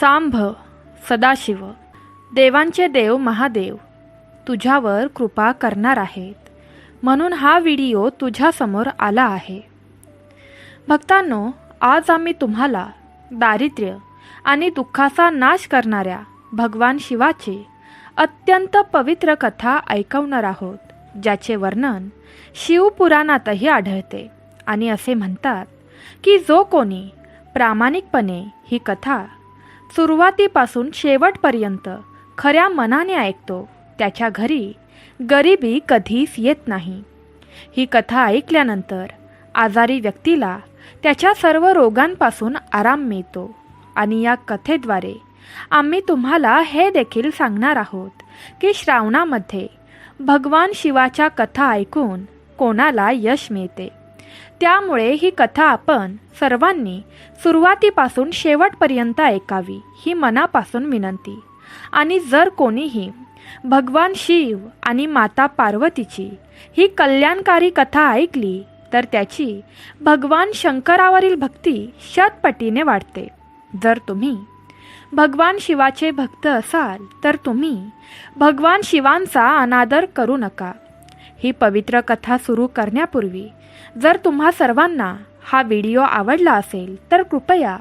सांभ सदाशिव देवांचे देव महादेव तुझ्यावर कृपा करणार आहेत. म्हणून हा व्हिडिओ तुझ्यासमोर आला आहे. भक्तांनो आज आम्ही तुम्हाला दारिद्र्य आणि दुःखाचा नाश करणाऱ्या भगवान शिवाची अत्यंत पवित्र कथा ऐकवणार आहोत ज्याचे वर्णन शिवपुराणातही आढळते. आणि असे म्हणतात की जो कोणी प्रामाणिकपणे ही कथा सुरुवातीपासून शेवटपर्यंत खऱ्या मनाने ऐकतो. त्याच्या घरी गरिबी कधीच येत नाही. ही कथा ऐकल्यानंतर आजारी व्यक्तीला त्याच्या सर्व रोगांपासून आराम मिळतो आणि या कथेद्वारे आम्ही तुम्हाला हे देखील सांगणार आहोत की श्रावणामध्ये भगवान शिवाच्या कथा ऐकून कोणाला यश मिळते. त्यामुळे ही कथा आपण सर्वांनी सुरुवातीपासून शेवटपर्यंत ऐकावी ही मनापासून विनंती. आणि जर कोणीही भगवान शिव आणि माता पार्वतीची ही कल्याणकारी कथा ऐकली तर त्याची भगवान शंकरावरील भक्ती शतपटीने वाढते. जर तुम्ही भगवान शिवाचे भक्त असाल तर तुम्ही भगवान शिवांचा अनादर करू नका. ही पवित्र कथा सुरू करण्यापूर्वी जर तुम्हा सर्वांना हा व्हिडिओ आवडला असेल तर कृपया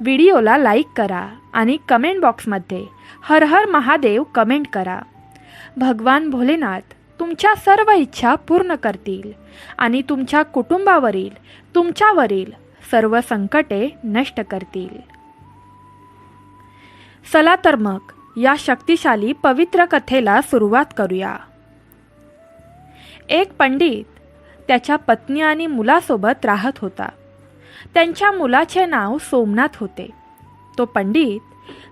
व्हिडिओला लाईक करा आणि कमेंट बॉक्समध्ये हर हर महादेव कमेंट करा. भगवान भोलेनाथ तुमच्या सर्व इच्छा पूर्ण करतील आणि तुमच्या कुटुंबावरील तुमच्यावरील सर्व संकटे नष्ट करतील. चला तर मग या शक्तिशाली पवित्र कथेला सुरुवात करूया. एक पंडित त्याच्या पत्नी आणि मुलासोबत राहत होता. त्यांच्या मुलाचे नाव सोमनाथ होते. तो पंडित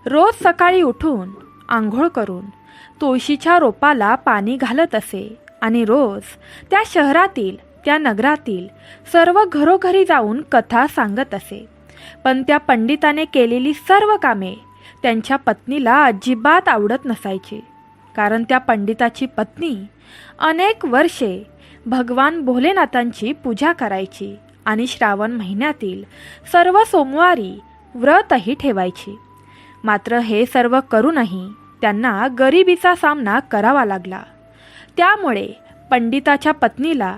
रोज सकाळी उठून आंघोळ करून तुळशीच्या रोपाला पाणी घालत असे आणि रोज त्या शहरातील त्या नगरातील सर्व घरोघरी जाऊन कथा सांगत असे. पण त्या पंडिताने केलेली सर्व कामे त्यांच्या पत्नीला अजिबात आवडत नसायची. कारण त्या पंडिताची पत्नी अनेक वर्षे भगवान भोलेनाथांची पूजा करायची आणि श्रावण महिन्यातील सर्व सोमवारी व्रतही ठेवायची. मात्र हे सर्व करूनही त्यांना गरिबीचा सामना करावा लागला. त्यामुळे पंडिताच्या पत्नीला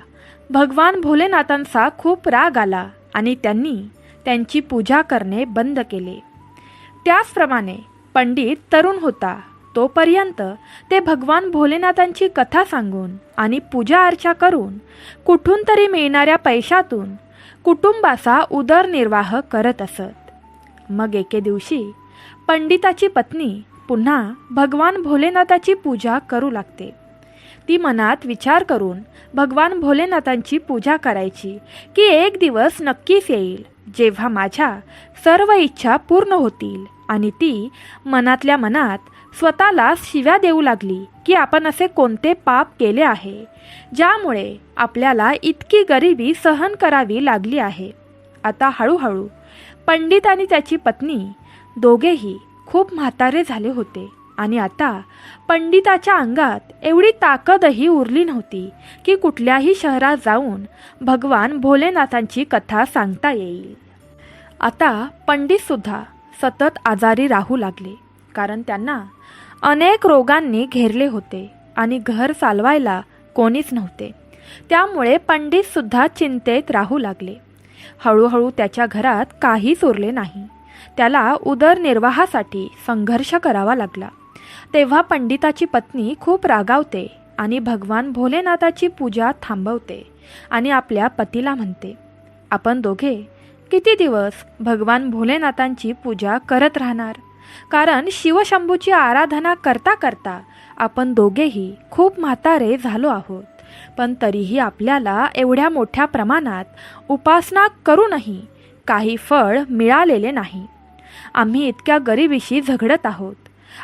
भगवान भोलेनाथांचा खूप राग आला आणि त्यांनी त्यांची पूजा करणे बंद केले. त्याचप्रमाणे पंडित तरुण होता. तोपर्यंत ते भगवान भोलेनाथांची कथा सांगून आणि पूजा अर्चा करून कुठून तरी मिळणाऱ्या पैशातून कुटुंबाचा उदरनिर्वाह करत असत. मग एके दिवशी पंडिताची पत्नी पुन्हा भगवान भोलेनाथाची पूजा करू लागते. ती मनात विचार करून भगवान भोलेनाथांची पूजा करायची की एक दिवस नक्कीच येईल जेव्हा माझ्या सर्व इच्छा पूर्ण होतील आणि ती मनातल्या मनात स्वतःला शिव्या देऊ लागली की आपण असे कोणते पाप केले आहे ज्यामुळे आपल्याला इतकी गरिबी सहन करावी लागली आहे. आता हळूहळू पंडित आणि त्याची पत्नी दोघेही खूप म्हातारे झाले होते आणि आता पंडिताच्या अंगात एवढी ताकदही उरली नव्हती की कुठल्याही शहरात जाऊन भगवान भोलेनाथांची कथा सांगता येईल. आता पंडितसुद्धा सतत आजारी राहू लागले. कारण त्यांना अनेक रोगांनी घेरले होते आणि घर चालवायला कोणीच नव्हते. त्यामुळे पंडितसुद्धा चिंतेत राहू लागले. हळूहळू त्याच्या घरात काहीच उरले नाही. त्याला उदरनिर्वाहासाठी संघर्ष करावा लागला. तेव्हा पंडिताची पत्नी खूप रागावते आणि भगवान भोलेनाथाची पूजा थांबवते आणि आपल्या पतीला म्हणते आपण दोघे किती दिवस भगवान भोलेनाथांची पूजा करत राहणार? कारण शिवशंभूची आराधना करता करता आपण दोघेही खूप म्हातारे झालो आहोत. पण तरीही आपल्याला एवढ्या मोठ्या प्रमाणात उपासना करूनही काही फळ मिळालेले नाही. आम्ही इतक्या गरिबीशी झगडत आहोत.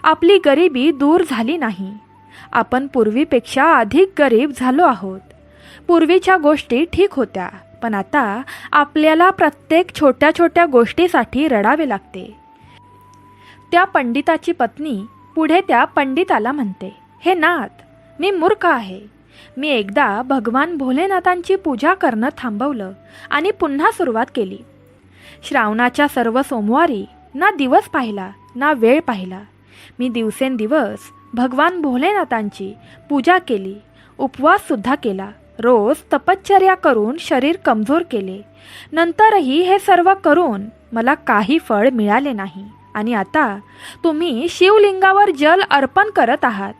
आपली गरिबी दूर झाली नाही. आपण पूर्वीपेक्षा अधिक गरीब झालो आहोत. पूर्वीच्या गोष्टी ठीक होत्या पण आता आपल्याला प्रत्येक छोट्या छोट्या गोष्टीसाठी रडावे लागते. त्या पंडिताची पत्नी पुढे त्या पंडिताला म्हणते हे नाथ मी मूर्ख आहे. मी एकदा भगवान भोलेनाथांची पूजा करणं थांबवलं आणि पुन्हा सुरुवात केली. श्रावणाच्या सर्व सोमवारी ना दिवस पाहिला ना वेळ पाहिला. मी दिवसेंदिवस भगवान भोलेनाथांची पूजा केली उपवाससुद्धा केला. रोज तपश्चर्या करून शरीर कमजोर केले. नंतरही हे सर्व करून मला काही फळ मिळाले नाही. आणि आता तुम्ही शिवलिंगावर जल अर्पण करत आहात.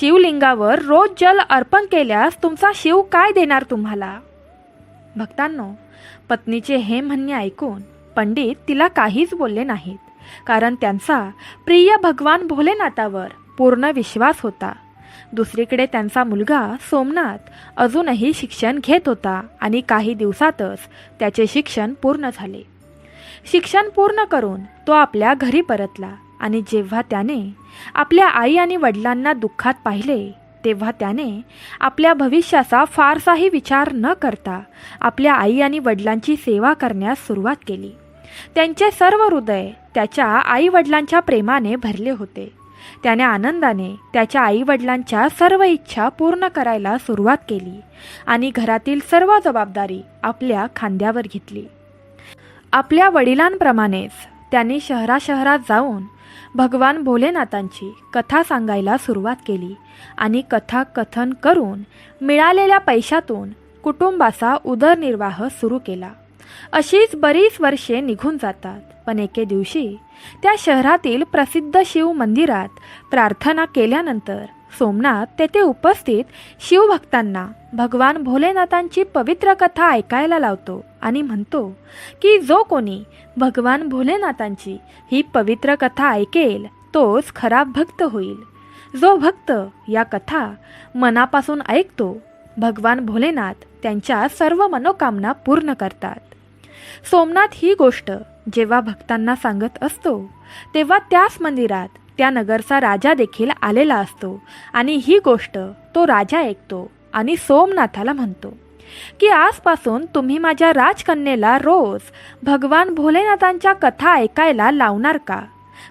शिवलिंगावर रोज जल अर्पण केल्यास तुमचा शिव काय देणार तुम्हाला? भक्तांनो पत्नीचे हे म्हणणे ऐकून पंडित तिला काहीच बोलले नाहीत कारण त्यांचा प्रिय भगवान भोलेनाथावर पूर्ण विश्वास होता. दुसरीकडे त्यांचा मुलगा सोमनाथ अजूनही शिक्षण घेत होता आणि काही दिवसातच त्याचे शिक्षण पूर्ण झाले. शिक्षण पूर्ण करून तो आपल्या घरी परतला आणि जेव्हा त्याने आपल्या आई आणि वडिलांना दुःखात पाहिले तेव्हा त्याने आपल्या भविष्याचा फारसाही विचार न करता आपल्या आई आणि वडिलांची सेवा करण्यास सुरुवात केली. त्यांचे सर्व हृदय त्याच्या आई वडिलांच्या प्रेमाने भरले होते. त्याने आनंदाने त्याच्या आई वडिलांच्या सर्व इच्छा पूर्ण करायला सुरुवात केली आणि घरातील सर्व जबाबदारी आपल्या खांद्यावर घेतली. आपल्या वडिलांप्रमाणेच त्यांनी शहराशहरात जाऊन भगवान भोलेनाथांची कथा सांगायला सुरुवात केली आणि कथा कथन करून मिळालेल्या पैशातून कुटुंबाचा उदरनिर्वाह सुरू केला. अशीच बरीच वर्षे निघून जातात पण एके दिवशी त्या शहरातील प्रसिद्ध शिव मंदिरात प्रार्थना केल्यानंतर सोमनाथ तेथे उपस्थित शिवभक्तांना भगवान भोलेनाथांची पवित्र कथा ऐकायला लावतो आणि म्हणतो की जो कोणी भगवान भोलेनाथांची ही पवित्र कथा ऐकेल तोच खरा भक्त होईल. जो भक्त या कथा मनापासून ऐकतो भगवान भोलेनाथ त्यांच्या सर्व मनोकामना पूर्ण करतात. सोमनाथ ही गोष्ट जेव्हा भक्तांना सांगत असतो तेव्हा त्याच मंदिरात त्या नगरचा राजा देखील आलेला असतो. आणि ही गोष्ट तो राजा ऐकतो आणि सोमनाथाला म्हणतो की आजपासून तुम्ही माझ्या राजकन्येला रोज भगवान भोलेनाथांच्या कथा ऐकायला लावणार का?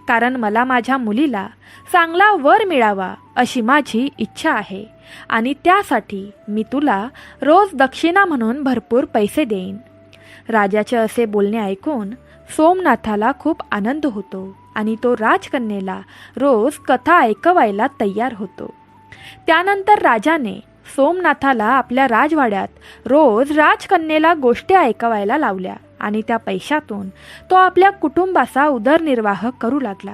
कारण मला माझ्या मुलीला चांगला वर मिळावा अशी माझी इच्छा आहे. आणि त्यासाठी मी तुला रोज दक्षिणा म्हणून भरपूर पैसे देईन. राजाचे असे बोलणे ऐकून सोमनाथाला खूप आनंद होतो. आणि तो राजकन्येला रोज कथा ऐकवायला तयार होतो. त्यानंतर राजाने सोमनाथाला आपल्या राजवाड्यात रोज राजकन्येला गोष्टी ऐकवायला लावल्या आणि त्या पैशातून तो आपल्या कुटुंबाचा उदरनिर्वाह करू लागला.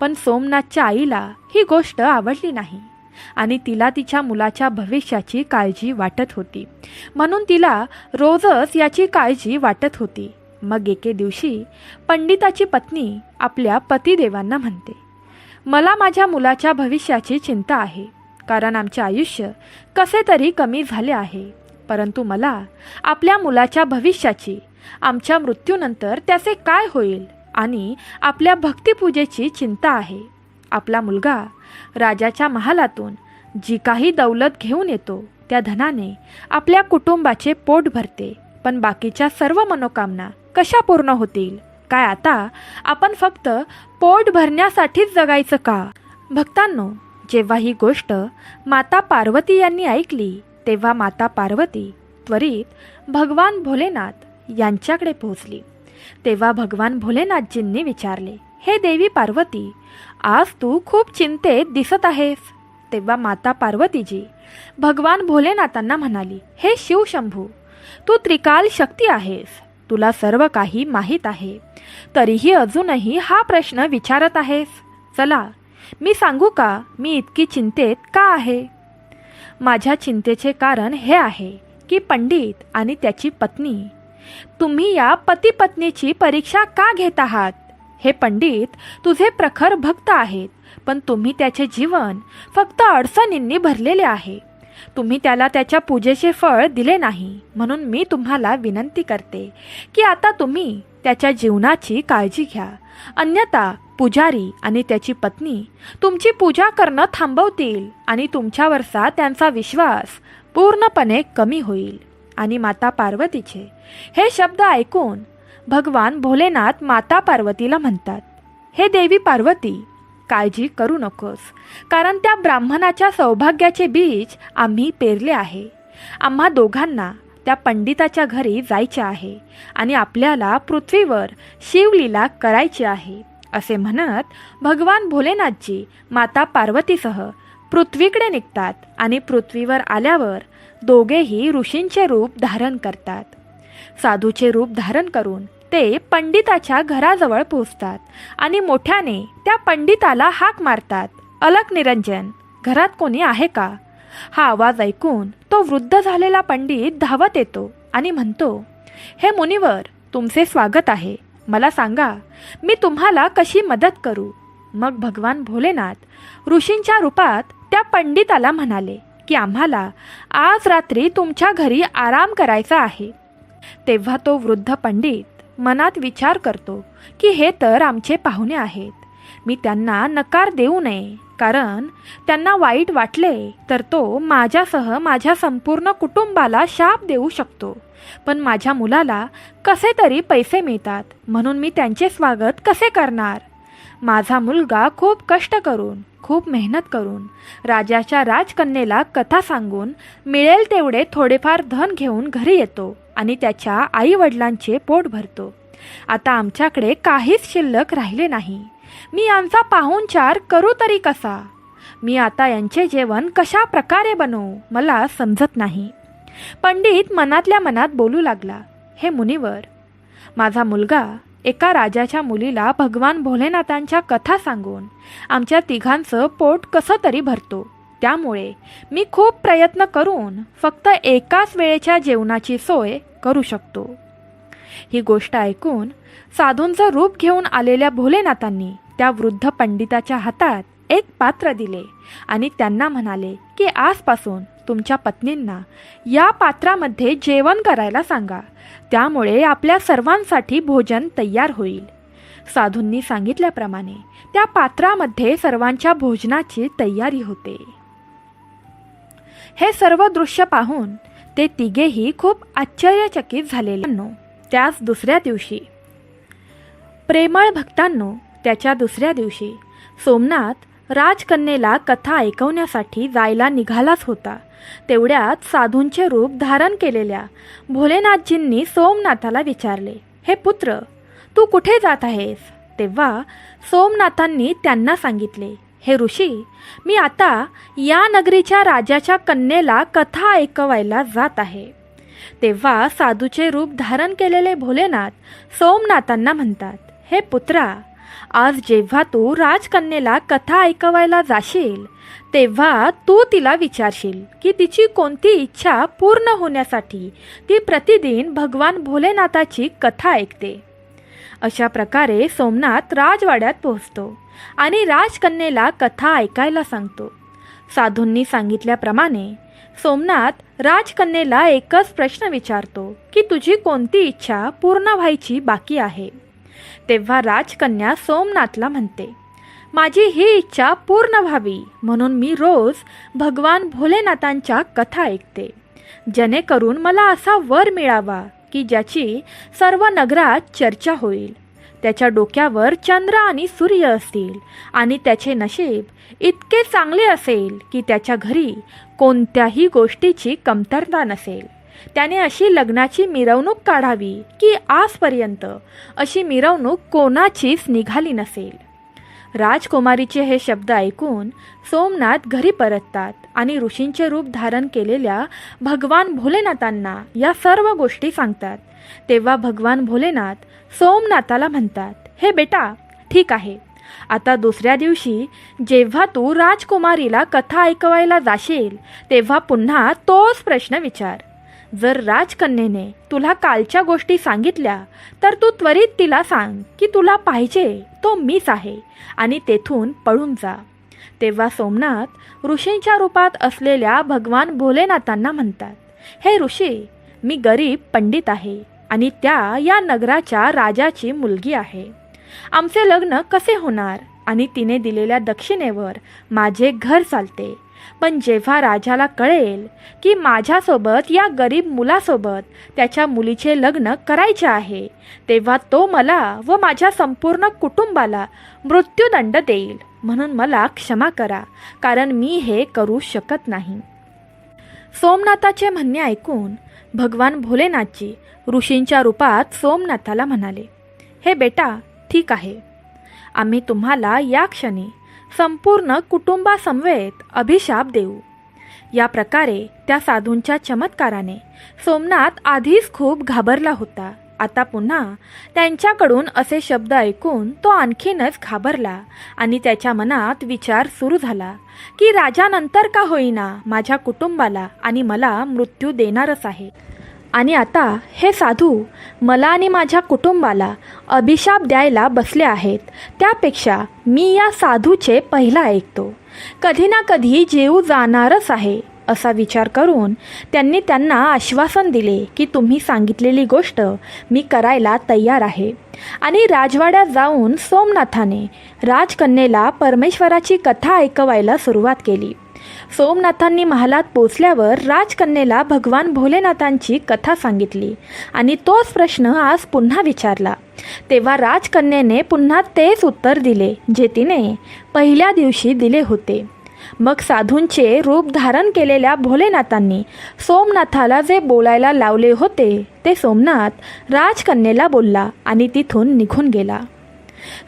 पण सोमनाथच्या आईला ही गोष्ट आवडली नाही आणि तिला तिच्या मुलाच्या भविष्याची काळजी वाटत होती. म्हणून तिला रोजच याची काळजी वाटत होती. मग एके दिवशी पंडिताची पत्नी आपल्या पतिदेवांना म्हणते मला माझ्या मुलाच्या भविष्याची चिंता आहे कारण आमचे आयुष्य कसे तरी कमी झाले आहे. परंतु मला आपल्या मुलाच्या भविष्याची आमच्या मृत्यूनंतर त्याचे काय होईल आणि आपल्या भक्तिपूजेची चिंता आहे. आपला मुलगा राजाच्या महालातून जी काही दौलत घेऊन येतो त्या धनाने आपल्या कुटुंबाचे पोट भरते पण बाकीच्या सर्व मनोकामना कशा पूर्ण होतील? काय आता? आपण फक्त पोट भरण्यासाठीच जगायचं का? भक्तांनो जेव्हा ही गोष्ट माता पार्वती यांनी ऐकली तेव्हा माता पार्वती त्वरित भगवान भोलेनाथ यांच्याकडे पोहोचली. तेव्हा भगवान भोलेनाथजींनी विचारले हे देवी पार्वती आज तू खूप चिंतेत दिसत आहेस. तेव्हा माता पार्वतीजी भगवान भोलेनाथांना म्हणाली हे शिवशंभू तू त्रिकाल शक्ती आहेस. तुला सर्व काही माहीत आहे. तरीही अजूनही हा प्रश्न विचारत आहेस? चला मी सांगू का मी इतकी चिंतेत का आहे? माझ्या चिंतेचे कारण हे आहे की पंडित आणि त्याची पत्नी. तुम्ही या पती पत्नीची परीक्षा का घेत आहात? हे पंडित तुझे प्रखर भक्त आहेत पण तुम्ही त्याचे जीवन फक्त अडचणींनी भरलेले आहे. तुम्ही त्याला त्याच्या पूजेचे फळ दिले नाही. म्हणून मी तुम्हाला विनंती करते की आता तुम्ही त्याच्या जीवनाची काळजी घ्या. अन्यथा पुजारी आणि त्याची पत्नी तुमची पूजा करणं थांबवतील आणि तुमच्यावरचा त्यांचा विश्वास पूर्णपणे कमी होईल. आणि माता पार्वतीचे हे शब्द ऐकून भगवान भोलेनाथ माता पार्वतीला म्हणतात हे देवी पार्वती काळजी करू नकोस. कारण त्या ब्राह्मणाच्या सौभाग्याचे बीज आम्ही पेरले आहे. आम्हा दोघांना त्या पंडिताच्या घरी जायचे आहे आणि आपल्याला पृथ्वीवर शिवलीला करायची आहे असे म्हणत भगवान भोलेनाथजी माता पार्वतीसह पृथ्वीकडे निघतात आणि पृथ्वीवर आल्यावर दोघेही ऋषींचे रूप धारण करतात. साधूचे रूप धारण करून ते पंडिताच्या घराजवळ पोहोचतात आणि मोठ्याने त्या पंडिताला हाक मारतात. अलक निरंजन घरात कोणी आहे का? हा आवाज ऐकून तो वृद्ध झालेला पंडित धावत येतो आणि म्हणतो हे मुनिवर तुमचे स्वागत आहे. मला सांगा मी तुम्हाला कशी मदत करू? मग भगवान भोलेनाथ ऋषींच्या रूपात त्या पंडिताला म्हणाले की आम्हाला आज रात्री तुमच्या घरी आराम करायचा आहे. तेव्हा तो वृद्ध पंडित मनात विचार करतो की हे तर आमचे पाहुणे आहेत. मी त्यांना नकार देऊ नये कारण त्यांना वाईट वाटले तर तो माझ्यासह माझ्या संपूर्ण कुटुंबाला शाप देऊ शकतो. पण माझ्या मुलाला कसे तरी पैसे मिळतात म्हणून मी त्यांचे स्वागत कसे करणार? माझा मुलगा खूप कष्ट करून खूप मेहनत करून राजाच्या राजकन्येला कथा सांगून मिळेल तेवढे थोडेफार धन घेऊन घरी येतो आणि त्याच्या आई वडिलांचे पोट भरतो. आता आमच्याकडे काहीच शिल्लक राहिले नाही. मी यांचा पाहुणचार करू तरी कसा? मी आता यांचे जेवण कशा प्रकारे बनवू मला समजत नाही. पंडित मनातल्या मनात बोलू लागला. हे मुनिवर माझा मुलगा एका राजाच्या मुलीला भगवान भोलेनाथांच्या कथा सांगून आमच्या तिघांचं पोट कसं तरी भरतो. त्यामुळे मी खूप प्रयत्न करून फक्त एकाच वेळेच्या जेवणाची सोय करू शकतो. ही गोष्ट ऐकून साधूंचं रूप घेऊन आलेल्या भोलेनाथांनी त्या वृद्ध पंडिताच्या हातात एक पात्र दिले आणि त्यांना म्हणाले की आजपासून तुमच्या पत्नींना. या पात्रामध्ये जेवण करायला सांगा. त्यामुळे आपल्या सर्वांसाठी भोजन तयार होईल. साधूंनी सांगितल्याप्रमाणे त्या पात्रामध्ये सर्वांच्या भोजनाची तयारी होते. हे सर्व दृश्य पाहून ते तिघेही खूप आश्चर्यचकित झालेले. त्याच दुसऱ्या दिवशी. प्रेमळ भक्तांनो त्याच्या दुसऱ्या दिवशी सोमनाथ राजकन्येला कथा ऐकवण्यासाठी जायला निघालाच होता. तेवढ्यात साधूंचे रूप धारण केलेल्या भोलेनाथजींनी सोमनाथाला विचारले हे पुत्र तू कुठे जात आहेस? तेव्हा सोमनाथांनी त्यांना सांगितले हे ऋषी मी आता या नगरीच्या राजाच्या कन्येला कथा ऐकवायला जात आहे. तेव्हा साधूचे रूप धारण केलेले भोलेनाथ सोमनाथांना म्हणतात हे पुत्रा आज जेव्हा तू राजकन्येला कथा ऐकवायला जाशील तेव्हा तू तिला विचारशील की तिची कोणती इच्छा पूर्ण होण्यासाठी ती प्रतिदिन भगवान भोलेनाथाची कथा ऐकते. अशा प्रकारे सोमनाथ राजवाड्यात पोहोचतो आणि राजकन्येला कथा ऐकायला सांगतो. साधूंनी सांगितल्याप्रमाणे सोमनाथ राजकन्येला एकच प्रश्न विचारतो की तुझी कोणती इच्छा पूर्ण व्हायची बाकी आहे? तेव्हा राजकन्या सोमनाथला म्हणते माझी ही इच्छा पूर्ण व्हावी म्हणून मी रोज भगवान भोलेनाथांच्या कथा ऐकते. जेणेकरून मला असा वर मिळावा की ज्याची सर्व नगरात चर्चा होईल. त्याच्या डोक्यावर चंद्र आणि सूर्य असतील आणि त्याचे नशीब इतके चांगले असेल की त्याच्या घरी कोणत्याही गोष्टीची कमतरता नसेल. त्याने अशी लग्नाची मिरवणूक काढावी की आजपर्यंत अशी मिरवणूक कोणाचीच निघाली नसेल. राजकुमारीचे हे शब्द ऐकून सोमनाथ घरी परततात आणि ऋषींचे रूप धारण केलेल्या भगवान भोलेनाथांना या सर्व गोष्टी सांगतात. तेव्हा भगवान भोलेनाथ सोमनाथाला म्हणतात हे बेटा ठीक आहे. आता दुसऱ्या दिवशी जेव्हा तू राजकुमारीला कथा ऐकवायला जाशील तेव्हा पुन्हा तोच प्रश्न विचार. जर राजकन्येने तुला कालच्या गोष्टी सांगितल्या तर तू त्वरित तिला सांग की तुला पाहिजे तो मीच आहे आणि तेथून पळून जा. तेव्हा सोमनाथ ऋषींच्या रूपात असलेल्या भगवान भोलेनाथांना म्हणतात हे ऋषी मी गरीब पंडित आहे आणि त्या या नगराच्या राजाची मुलगी आहे. आमचे लग्न कसे होणार आणि तिने दिलेल्या दक्षिणेवर माझे घर चालते. पण जेव्हा राजाला कळेल की माझ्यासोबत या गरीब मुलासोबत त्याच्या मुलीचे लग्न करायचे आहे तेव्हा तो मला व माझ्या संपूर्ण कुटुंबाला मृत्यूदंड देईल म्हणून मला क्षमा करा कारण मी हे करू शकत नाही. सोमनाथाचे म्हणणे ऐकून भगवान भोलेनाथजी ऋषींच्या रूपात सोमनाथाला म्हणाले हे बेटा ठीक आहे. आम्ही तुम्हाला या क्षणी संपूर्ण कुटुंबासमवेत अभिशाप देऊ. या प्रकारे त्या साधूंच्या चमत्काराने सोमनाथ आधीच खूप घाबरला होता. आता पुन्हा त्यांच्याकडून असे शब्द ऐकून तो आणखीनच घाबरला आणि त्याच्या मनात विचार सुरू झाला की राजानंतर का होईना माझ्या कुटुंबाला आणि मला मृत्यू देणारच आहे. आणि आता हे साधू मला आणि माझ्या कुटुंबाला अभिशाप द्यायला बसले आहेत. त्यापेक्षा मी या साधूचे पहिला ऐकतो. कधी ना कधी जीव जाणारच आहे असा विचार करून त्यांनी त्यांना आश्वासन दिले की तुम्ही सांगितलेली गोष्ट मी करायला तयार आहे. आणि राजवाड्यात जाऊन सोमनाथाने राजकन्येला परमेश्वराची कथा ऐकवायला सुरुवात केली. सोमनाथांनी महालात पोचल्यावर राजकन्येला भगवान भोलेनाथांची कथा सांगितली आणि तोच प्रश्न आज पुन्हा विचारला. तेव्हा राजकन्येने पुन्हा तेच उत्तर दिले जे तिने पहिल्या दिवशी दिले होते. मग साधूंचे रूप धारण केलेल्या भोलेनाथांनी सोमनाथाला जे बोलायला लावले होते ते सोमनाथ राजकन्येला बोलला आणि तिथून निघून गेला.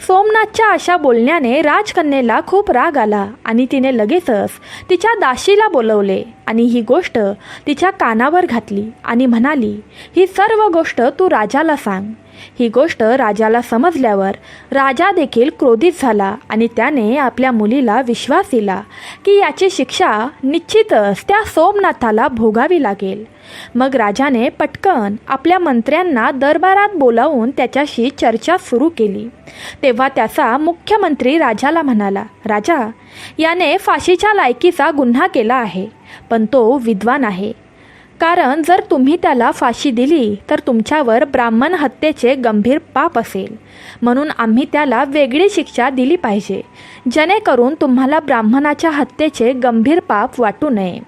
सोमनाथच्या अशा बोलण्याने राजकन्येला खूप राग आला आणि तिने लगेचच तिच्या दाशीला बोलवले आणि ही गोष्ट तिच्या कानावर घातली आणि म्हणाली ही सर्व गोष्ट तू राजाला सांग. ही गोष्ट राजाला समजल्यावर राजा देखील क्रोधित झाला आणि त्याने आपल्या मुलीला विश्वास दिला की याची शिक्षा निश्चितच त्या सोमनाथाला भोगावी लागेल. मग राजाने पटकन आपल्या मंत्र्यांना दरबारात बोलावून त्याच्याशी चर्चा सुरू केली. तेव्हा त्याचा मुख्यमंत्री राजाला म्हणाला राजा याने फाशीच्या लायकीचा गुन्हा केला आहे पण तो विद्वान आहे. कारण जर तुम्ही त्याला फाशी दिली तर तुमच्यावर ब्राह्मण हत्येचे गंभीर पाप असेल. म्हणून आम्ही त्याला वेगळी शिक्षा दिली पाहिजे जेणेकरून तुम्हाला ब्राह्मणाच्या हत्येचे गंभीर पाप वाटू नये.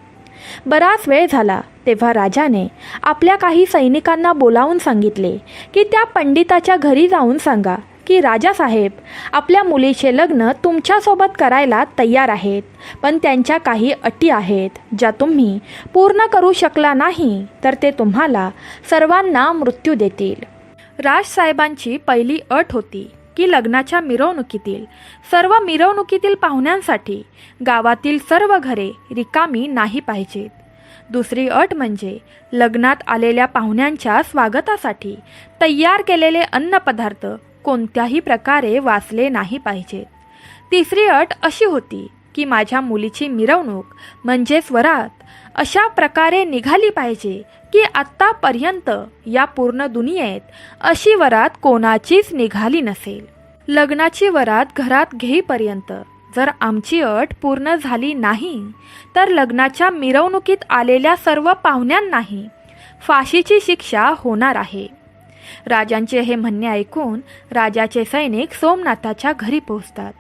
बराच वेळ झाला तेव्हा राजाने आपल्या काही सैनिकांना बोलावून सांगितले की त्या पंडिताच्या घरी जाऊन सांगा की राजासाहेब आपल्या मुलीचे लग्न तुमच्यासोबत करायला तयार आहेत पण त्यांच्या काही अटी आहेत ज्या तुम्ही पूर्ण करू शकला नाही तर ते तुम्हाला सर्वांना मृत्यू देतील. राजसाहेबांची पहिली अट होती की लग्नाच्या मिरवणुकीतील सर्व मिरवणुकीतील पाहुण्यांसाठी गावातील सर्व घरे रिकामी नाही पाहिजेत. दुसरी अट म्हणजे लग्नात आलेल्या पाहुण्यांच्या स्वागतासाठी तयार केलेले अन्नपदार्थ कोणत्याही प्रकारे वाचले नाही पाहिजेत तिसरी अट अशी होती की माझ्या मुलीची मिरवणूक म्हणजे स्वरात अशा प्रकारे निघाली पाहिजे की आत्तापर्यंत या पूर्ण दुनियेत अशी वरात कोणाचीच निघाली नसेल. लग्नाची वरात घरात घेईपर्यंत जर आमची अट पूर्ण झाली नाही तर लग्नाच्या मिरवणुकीत आलेल्या सर्व पाहुण्यांनाही फाशीची शिक्षा होणार आहे. राजांचे हे म्हणणे ऐकून राजाचे सैनिक सोमनाथाच्या घरी पोहोचतात.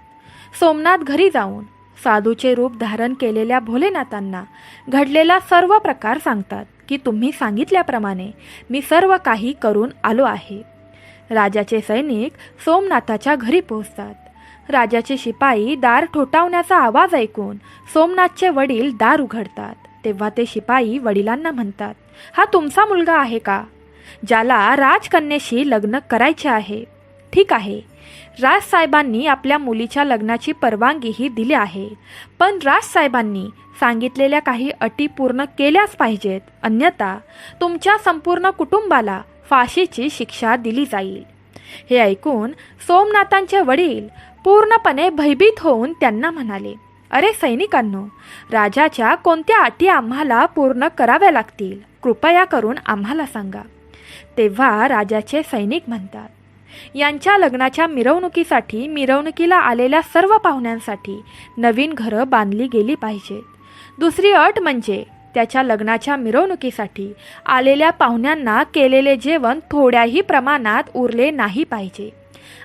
सोमनाथ घरी जाऊन साधूचे रूप धारण केलेल्या भोलेनाथांना घडलेला सर्व प्रकार सांगतात की तुम्ही सांगितल्याप्रमाणे मी सर्व काही करून आलो आहे. राजाचे सैनिक सोमनाथाच्या घरी पोहोचतात. राजाचे शिपाई दार ठोठावण्याचा आवाज ऐकून सोमनाथचे वडील दार उघडतात. तेव्हा ते शिपाई वडिलांना म्हणतात हा तुमचा मुलगा आहे का? ज्याला राजकन्येशी लग्न करायचे आहे. ठीक आहे. राजसाहेबांनी आपल्या मुलीच्या लग्नाची परवानगीही दिली आहे. पण राजसाहेबांनी सांगितलेल्या काही अटी पूर्ण केल्याच पाहिजेत. अन्यथा तुमच्या संपूर्ण कुटुंबाला फाशीची शिक्षा दिली जाईल. हे ऐकून सोमनाथांचे वडील पूर्णपणे भयभीत होऊन त्यांना म्हणाले अरे सैनिकांनो राजाच्या कोणत्या अटी आम्हाला पूर्ण कराव्या लागतील? कृपया करून आम्हाला सांगा. तेव्हा राजाचे सैनिक म्हणतात यांच्या लग्नाच्या मिरवणुकीसाठी मिरवणुकीला आलेल्या सर्व पाहुण्यांसाठी नवीन घरं बांधली गेली पाहिजेत. दुसरी अट म्हणजे त्याच्या लग्नाच्या मिरवणुकीसाठी आलेल्या पाहुण्यांना केलेले जेवण थोड्याही प्रमाणात उरले नाही पाहिजे.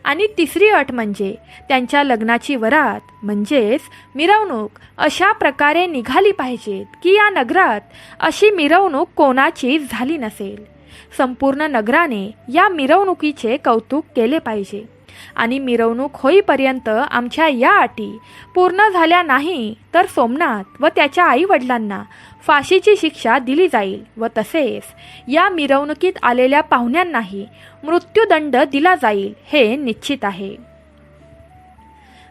आणि तिसरी अट म्हणजे त्यांच्या लग्नाची वरात म्हणजेच मिरवणूक अशा प्रकारे निघाली पाहिजेत की या नगरात अशी मिरवणूक कोणाचीच झाली नसेल. संपूर्ण नगराने या मिरवणुकीचे कौतुक केले पाहिजे. आणि मिरवणूक होईपर्यंत आमच्या या अटी पूर्ण झाल्या नाही तर सोमनाथ व त्याच्या आईवडिलांना फाशीची शिक्षा दिली जाईल व तसेच या मिरवणुकीत आलेल्या पाहुण्यांनाही मृत्यूदंड दिला जाईल हे निश्चित आहे.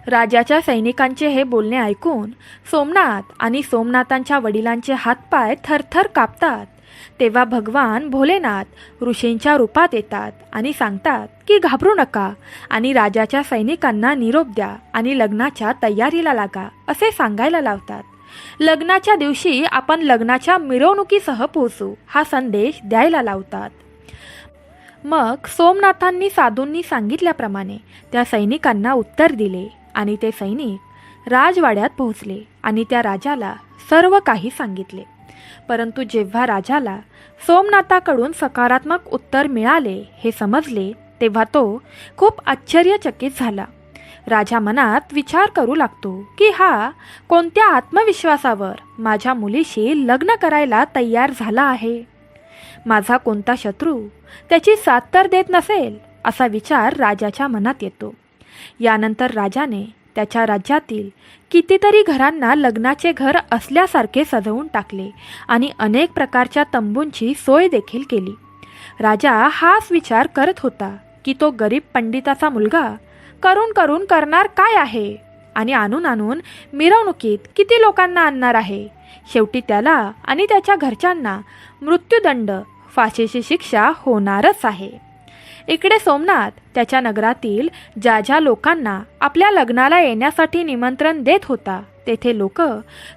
राजाच्या सैनिकांचे हे बोलणे ऐकून सोमनाथ आणि सोमनाथांच्या वडिलांचे हातपाय थरथर कापतात. तेव्हा भगवान भोलेनाथ ऋषींच्या रूपात येतात आणि सांगतात की घाबरू नका आणि राजाच्या सैनिकांना निरोप द्या आणि लग्नाच्या तयारीला लागा असे सांगायला लावतात. लग्नाच्या दिवशी आपण लग्नाच्या मिरवणुकीसह पोहोचू हा संदेश द्यायला लावतात. मग सोमनाथांनी साधूंनी सांगितल्याप्रमाणे त्या सैनिकांना उत्तर दिले आणि ते सैनिक राजवाड्यात पोहोचले आणि त्या राजाला सर्व काही सांगितले. परंतु जेव्हा राजाला सोमनाथाकडून सकारात्मक उत्तर मिळाले हे समजले तेव्हा तो खूप आश्चर्यचकित झाला. राजा मनात विचार करू लागतो की हा कोणत्या आत्मविश्वासावर माझ्या मुलीशी लग्न करायला तयार झाला आहे? माझा कोणता शत्रू त्याची साथ तर देत नसेल असा विचार राजाच्या मनात येतो. यानंतर राजाने त्याच्या राज्यातील कितीतरी घरांना लग्नाचे घर असल्यासारखे सजवून टाकले आणि अनेक प्रकारच्या तंबूंची सोय देखील केली. राजा हाच विचार करत होता की तो गरीब पंडिताचा मुलगा करून करून करणार काय आहे आणि आणून आणून मिरवणुकीत किती लोकांना आणणार आहे? शेवटी त्याला आणि त्याच्या घरच्यांना मृत्यूदंड फाशीची शिक्षा होणारच आहे. इकडे सोमनाथ त्याच्या नगरातील ज्या ज्या लोकांना आपल्या लग्नाला येण्यासाठी निमंत्रण देत होता तेथे लोक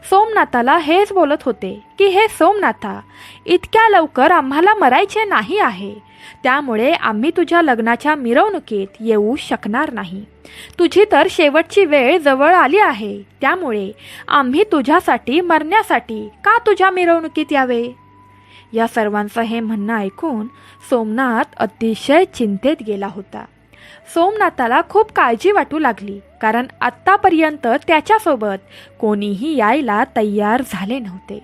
सोमनाथाला हेच बोलत होते की हे सोमनाथा इतक्या लवकर आम्हाला मरायचे नाही आहे. त्यामुळे आम्ही तुझ्या लग्नाच्या मिरवणुकीत येऊ शकणार नाही. तुझी तर शेवटची वेळ जवळ आली आहे. त्यामुळे आम्ही तुझ्यासाठी मरण्यासाठी का तुझ्या मिरवणुकीत यावे? या सर्वांचं हे म्हणणं ऐकून सोमनाथ अतिशय चिंतेत गेला होता. सोमनाथाला खूप काळजी वाटू लागली कारण आत्तापर्यंत त्याच्यासोबत कोणीही यायला तयार झाले नव्हते.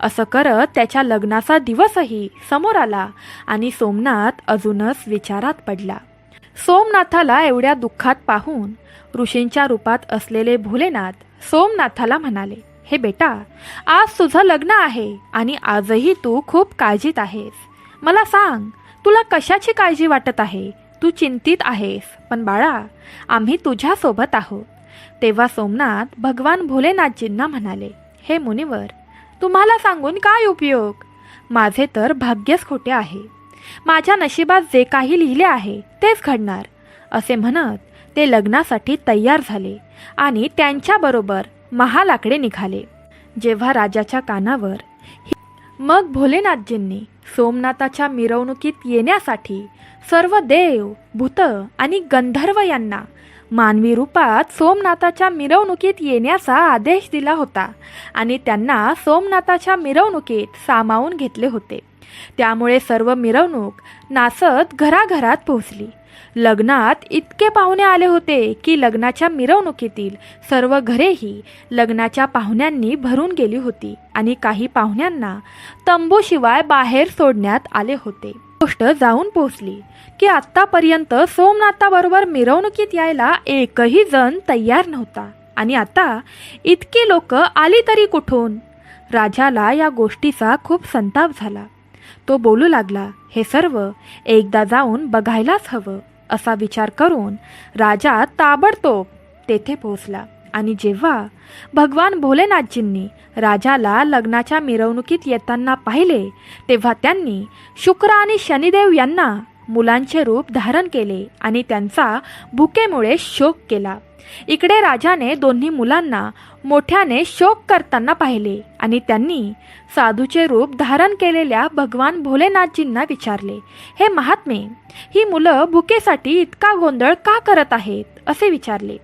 असं करत त्याच्या लग्नाचा दिवसही समोर आला आणि सोमनाथ अजूनच विचारात पडला. सोमनाथाला एवढ्या दुःखात पाहून ऋषींच्या रूपात असलेले भोलेनाथ सोमनाथाला म्हणाले हे बेटा आज तुझं लग्न आहे आणि आजही तू खूप काळजीत आहेस. मला सांग तुला कशाची काळजी वाटत आहे? तू चिंतित आहेस. पण बाळा आम्ही तुझ्यासोबत आहोत. तेव्हा सोमनाथ भगवान भोलेनाथजींना म्हणाले हे मुनिवर तुम्हाला सांगून काय उपयोग? माझे तर भाग्यच खोटे आहे. माझ्या नशिबात जे काही लिहिले आहे तेच घडणार. असे म्हणत ते लग्नासाठी तयार झाले आणि त्यांच्याबरोबर महालाकडे निघाले. जेव्हा राजाच्या कानावर मग भोलेनाथजींनी सोमनाथाच्या मिरवणुकीत येण्यासाठी सर्व देव भूत आणि गंधर्व यांना मानवी रूपात सोमनाथाच्या मिरवणुकीत येण्याचा आदेश दिला होता आणि त्यांना सोमनाथाच्या मिरवणुकीत सामावून घेतले होते. त्यामुळे सर्व मिरवणूक नाचत घराघरात पोहोचली. लग्नात इतके पाहुणे आले होते की लग्नाच्या मिरवणुकीतील सर्व घरेही लग्नाच्या पाहुण्यांनी भरून गेली होती आणि काही पाहुण्यांना तंबूशिवाय बाहेर सोडण्यात आले होते. गोष्ट जाऊन पोहोचली की आत्तापर्यंत सोमनाथाबरोबर मिरवणुकीत यायला एकही जण तयार नव्हता आणि आता इतकी लोक आली तरी कुठून? राजाला या गोष्टीचा खूप संताप झाला. तो बोलू लागला हे सर्व एकदा जाऊन बघायलाच हवं असा विचार करून राजा ताबडतोब तेथे पोहोचला. आणि जेव्हा भगवान भोलेनाथजींनी राजाला लग्नाच्या मिरवणुकीत येताना पाहिले तेव्हा त्यांनी शुक्र आणि शनिदेव यांना मुलांचे रूप धारण केले आणि त्यांचा भुकेमुळे शोक केला. इकडे राजाने दोन्ही मुलांना मोठ्याने शोक करताना पाहिले आणि त्यांनी साधूचे रूप धारण केलेल्या भगवान भोलेनाथजींना विचारले हे महात्मे ही मुलं भुकेसाठी इतका गोंधळ का करत आहेत? असे विचारले.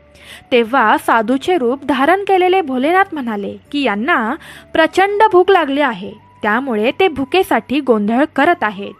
तेव्हा साधूचे रूप धारण केलेले भोलेनाथ म्हणाले की यांना प्रचंड भूक लागली आहे. त्यामुळे ते भुकेसाठी गोंधळ करत आहेत.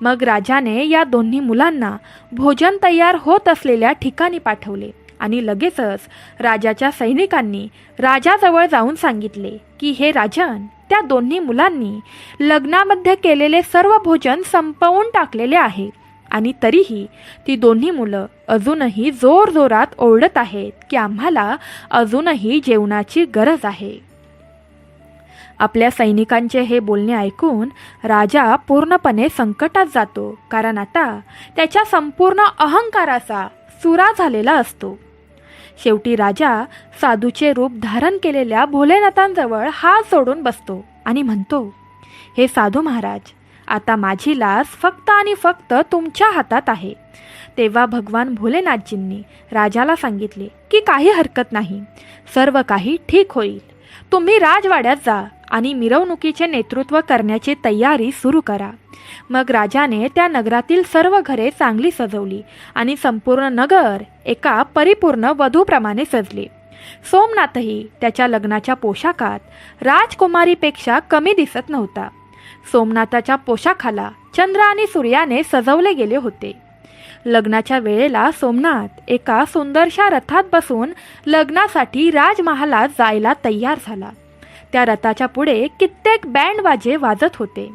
मग राजाने या दोन्ही मुलांना भोजन तयार होत असलेल्या ठिकाणी पाठवले आणि लगेचच राजाच्या सैनिकांनी राजाजवळ जाऊन सांगितले की हे राजन त्या दोन्ही मुलांनी लग्नामध्ये केलेले सर्व भोजन संपवून टाकलेले आहे आणि तरीही ती दोन्ही मुलं अजूनही जोरजोरात ओरडत आहेत की आम्हाला अजूनही जेवणाची गरज आहे. आपल्या सैनिकांचे हे बोलणे ऐकून राजा पूर्णपणे संकटात जातो. कारण आता त्याच्या संपूर्ण अहंकाराचा सुरा झालेला असतो. शेवटी राजा साधूचे रूप धारण केलेल्या भोलेनाथांजवळ हात सोडून बसतो आणि म्हणतो हे साधू महाराज आता माझी लास फक्त आणि फक्त तुमच्या हातात आहे. तेव्हा भगवान भोलेनाथजींनी राजाला सांगितले की काही हरकत नाही. सर्व काही ठीक होईल. तुम्ही राजवाड्यात जा आणि मिरवणुकीचे नेतृत्व करण्याची तयारी सुरू करा. मग राजाने त्या नगरातील सर्व घरे चांगली सजवली आणि संपूर्ण नगर एका परिपूर्ण वधूप्रमाणे सजले. सोमनाथही त्याच्या लग्नाच्या पोशाखात राजकुमारीपेक्षा कमी दिसत नव्हता. सोमनाथाच्या पोशाखाला चंद्र आणि सूर्याने सजवले गेले होते. लग्नाच्या वेळेला सोमनाथ एका सुंदरशा रथात बसून लग्नासाठी राजमहालात जायला तयार झाला. त्या रथाच्या पुढे कित्येक बँड वाजे वाजत होते.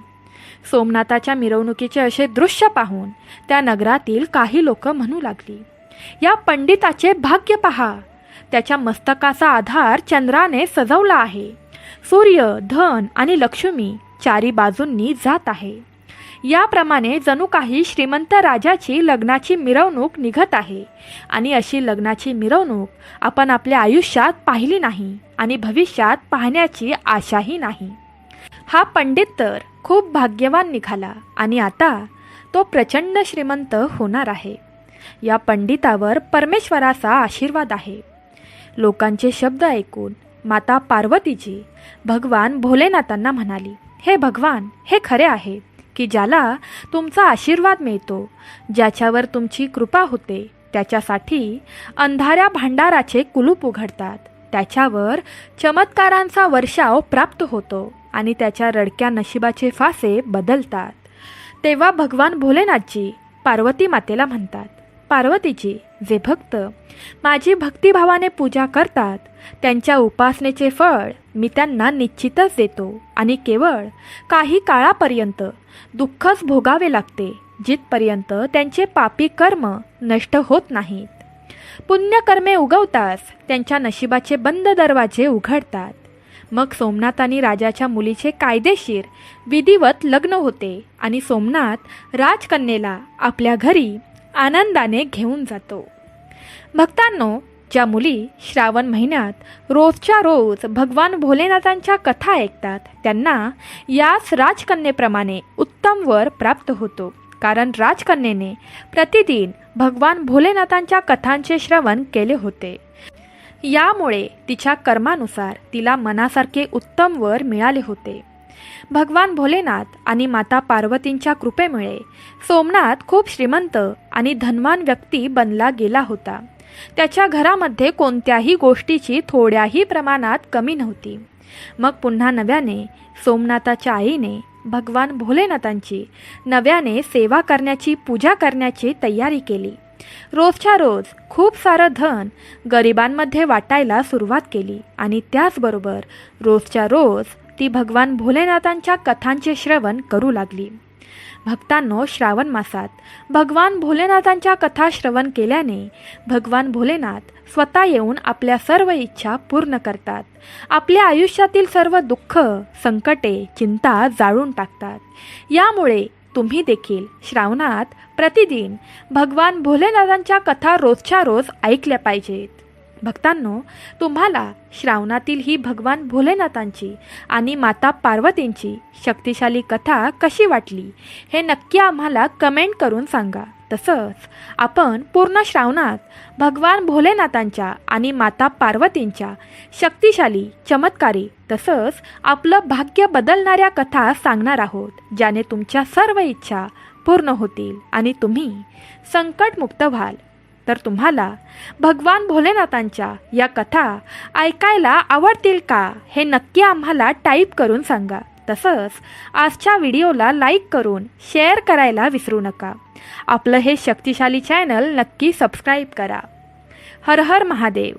सोमनाथाच्या मिरवणुकीचे असे दृश्य पाहून त्या नगरातील काही लोक म्हणू लागली या पंडिताचे भाग्य पहा. त्याच्या मस्तकाचा आधार चंद्राने सजवला आहे. सूर्य धन आणि लक्ष्मी चारी बाजूंनी जात आहे. याप्रमाणे जणू काही श्रीमंत राजाची लग्नाची मिरवणूक निघत आहे. आणि अशी लग्नाची मिरवणूक आपण आपल्या आयुष्यात पाहिली नाही आणि भविष्यात पाहण्याची आशाही नाही. हा पंडित तर खूप भाग्यवान निघाला आणि आता तो प्रचंड श्रीमंत होणार आहे. या पंडितावर परमेश्वराचा आशीर्वाद आहे. लोकांचे शब्द ऐकून माता पार्वतीजी भगवान भोलेनाथांना म्हणाली हे भगवान हे खरे आहे की ज्याला तुमचा आशीर्वाद मिळतो ज्याच्यावर तुमची कृपा होते त्याच्यासाठी अंधाऱ्या भांडाराचे कुलूप उघडतात. त्याच्यावर चमत्कारांचा वर्षाव प्राप्त होतो आणि त्याच्या रडक्या नशिबाचे फासे बदलतात. तेव्हा भगवान भोलेनाथजी पार्वती मातेला म्हणतात पार्वतीजी जे भक्त माझी भक्तिभावाने पूजा करतात त्यांच्या उपासनेचे फळ मी त्यांना निश्चितच देतो आणि केवळ काही काळापर्यंत दुःखच भोगावे लागते जिथपर्यंत त्यांचे पापी कर्म नष्ट होत नाहीत. पुण्यकर्मे उगवताच त्यांच्या नशिबाचे बंद दरवाजे उघडतात. मग सोमनाथ आणि राजाच्या मुलीचे कायदेशीर विधिवत लग्न होते आणि सोमनाथ राजकन्येला आपल्या घरी आनंदाने घेऊन जातो. भक्तांनो ज्या मुली श्रावण महिन्यात रोजच्या रोज भगवान भोलेनाथांच्या कथा ऐकतात त्यांना याच राजकन्येप्रमाणे उत्तम वर प्राप्त होतो. कारण राजकन्येने प्रतिदिन भगवान भोलेनाथांच्या कथांचे श्रवण केले होते. यामुळे तिच्या कर्मानुसार तिला मनासारखे उत्तम वर मिळाले होते. भगवान भोलेनाथ आणि माता पार्वतींच्या कृपेमुळे सोमनाथ खूप श्रीमंत आणि धनवान व्यक्ती बनला गेला होता. त्याच्या घरामध्ये कोणत्याही गोष्टीची थोड्याही प्रमाणात कमी नव्हती. मग पुन्हा नव्याने सोमनाथाच्या आईने भगवान भोलेनाथांची नव्याने सेवा करण्याची पूजा करण्याची तयारी केली. रोजच्या रोज खूप सारं धन गरिबांमध्ये वाटायला सुरुवात केली आणि त्याचबरोबर रोजच्या रोज ती भगवान भोलेनाथांच्या कथांचे श्रवण करू लागली. भक्तांनो श्रावण मासात भगवान भोलेनाथांच्या कथा श्रवण केल्याने भगवान भोलेनाथ स्वतः येऊन आपल्या सर्व इच्छा पूर्ण करतात. आपल्या आयुष्यातील सर्व दुःख संकटे चिंता जाळून टाकतात. यामुळे तुम्ही देखील श्रावणात प्रतिदिन भगवान भोलेनाथांच्या कथा रोजच्या रोज ऐकल्या पाहिजेत. भक्तांनो तुम्हाला श्रावणातील ही भगवान भोलेनाथांची आणि माता पार्वतींची शक्तिशाली कथा कशी वाटली हे नक्की आम्हाला कमेंट करून सांगा. तसंच आपण पूर्ण श्रावणात भगवान भोलेनाथांच्या आणि माता पार्वतींच्या शक्तिशाली चमत्कारी तसंच आपलं भाग्य बदलणाऱ्या कथा सांगणार आहोत ज्याने तुमच्या सर्व इच्छा पूर्ण होतील आणि तुम्ही संकटमुक्त व्हाल. तर तुम्हाला भगवान भोलेनाथांच्या या कथा ऐकायला आवडतील का हे नक्की आम्हाला टाईप करून सांगा. तसंच आजच्या व्हिडिओला लाईक करून शेअर करायला विसरू नका. आपलं हे शक्तिशाली चॅनल नक्की सबस्क्राईब करा. हर हर महादेव.